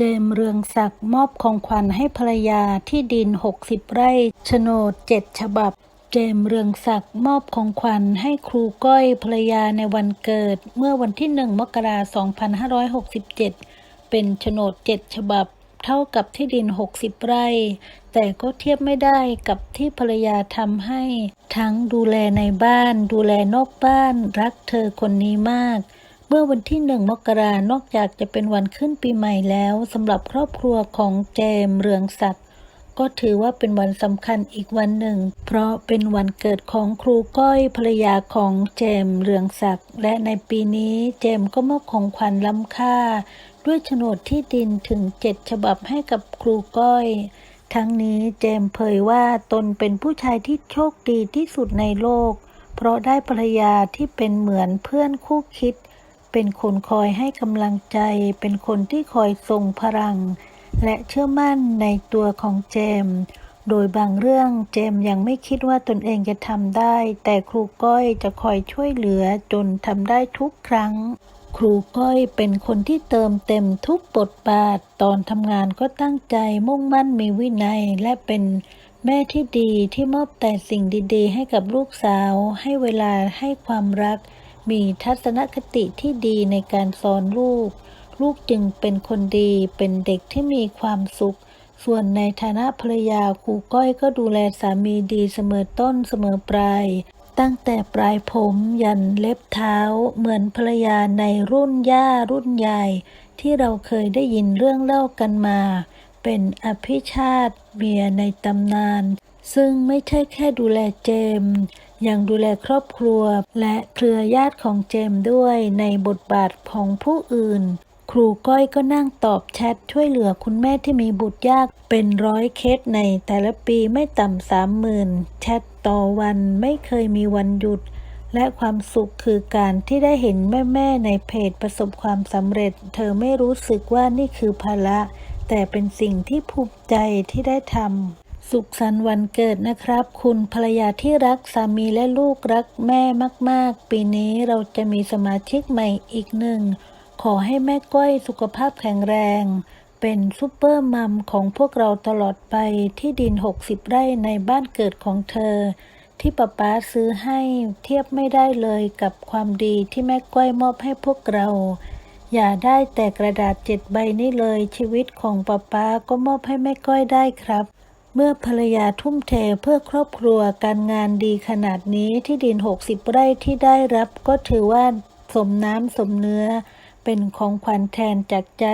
เจมเรืองศักดิ์มอบของขวัญให้ภรรยาที่ดิน 60 ไร่โฉนด 7 ฉบับ เจมเรืองศักดิ์มอบของขวัญให้ครูก้อยภรรยาในวันเกิด เมื่อวันที่ 1 มกราคม 2567 เป็นโฉนด 7 ฉบับ เท่ากับที่ดิน 60 ไร่ แต่ก็เทียบไม่ได้กับที่ภรรยาทำให้ ทั้งดูแลในบ้าน ดูแลนอกบ้าน รักเธอคนนี้มาก เมื่อวันที่หนึ่งมกรานอกจากจะเป็นวันขึ้นปีใหม่แล้วสำหรับครอบครัวของเจมเรืองศักดิ์ก็ถือว่าเป็นวันสำคัญอีกวันหนึ่ง เพราะเป็นวันเกิดของครูก้อยภรรยาของเจมเรืองศักดิ์และในปีนี้เจมก็มอบของขวัญล้ำค่า ด้วยโฉนดที่ดินถึงเจ็ดฉบับให้กับครูก้อย ทั้งนี้เจมเผยว่าตนเป็นผู้ชายที่โชคดีที่สุดในโลก เพราะได้ภรรยาที่เป็นเหมือนเพื่อนคู่คิด เป็นคนคอยให้กำลังใจ เป็นคนที่คอยส่งพลัง และเชื่อมั่นในตัวของเจม โดยบางเรื่องเจมยังไม่คิดว่าตนเองจะทำได้ แต่ครูก้อยจะคอยช่วยเหลือจนทำได้ทุกครั้ง ครูก้อยเป็นคนที่เติมเต็มทุกบทบาท ตอนทำงานก็ตั้งใจมุ่งมั่นมีวินัยและเป็นแม่ที่ดีที่มอบแต่สิ่งดี ๆ ให้กับลูกสาว ให้เวลาให้ความรัก มีทัศนคติที่ดีในการสอนลูก ลูกจึงเป็นคนดีเป็นเด็กที่มีความสุข ส่วนในฐานะภรรยาครูก้อยก็ดูแลสามีดีเสมอต้นเสมอปลาย ตั้งแต่ปลายผมยันเล็บเท้า เหมือนภรรยาในรุ่นย่ารุ่นยายที่เราเคยได้ยินเรื่องเล่ากันมา เป็นอภิชาติเมียในตำนาน ซึ่งไม่ใช่แค่ดูแลเจมส์ ยังดูแลครอบครัว และเครือญาติของเจมด้วยในบทบาทของผู้อื่น ครูก้อยก็นั่งตอบแชทช่วยเหลือคุณแม่ที่มีบุตรยากเป็นร้อยเคสในแต่ละปีไม่ต่ำสามหมื่นแชทต่อวันไม่เคยมีวันหยุดและความสุขคือการที่ได้เห็นแม่ๆในเพจประสบความสำเร็จ เธอไม่รู้สึกว่านี่คือภาระ แต่เป็นสิ่งที่ภูมิใจที่ได้ทำ สุขสันต์วันเกิดนะครับ คุณภรรยาที่รักสามีและลูกรักแม่มาก ๆ ปีนี้เราจะมีสมาชิกใหม่อีกหนึ่ง ขอให้แม่ก้อยสุขภาพแข็งแรง เป็นซูเปอร์มัมของพวกเราตลอดไปที่ดิน 60 ไร่ในบ้านเกิดของเธอ ที่ป๊าป๊าซื้อให้เทียบไม่ได้เลยกับความดีที่แม่ก้อยมอบให้พวกเรา อย่าได้แต่กระดาษเจ็ดใบนี้เลยชีวิตของป๊าป๊าก็มอบให้แม่ก้อยได้ครับ เมื่อภรรยาทุ่มเทเพื่อครอบครัวการงานดีขนาดนี้ที่ดิน 60 ไร่ที่ได้รับก็ถือว่าสมน้ำสมเนื้อ เป็นของขวัญแทนจากใจ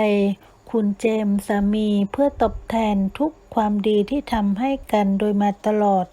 คุณเจมส์สามีเพื่อตอบแทนทุกความดีที่ทำให้กันโดยมาตลอด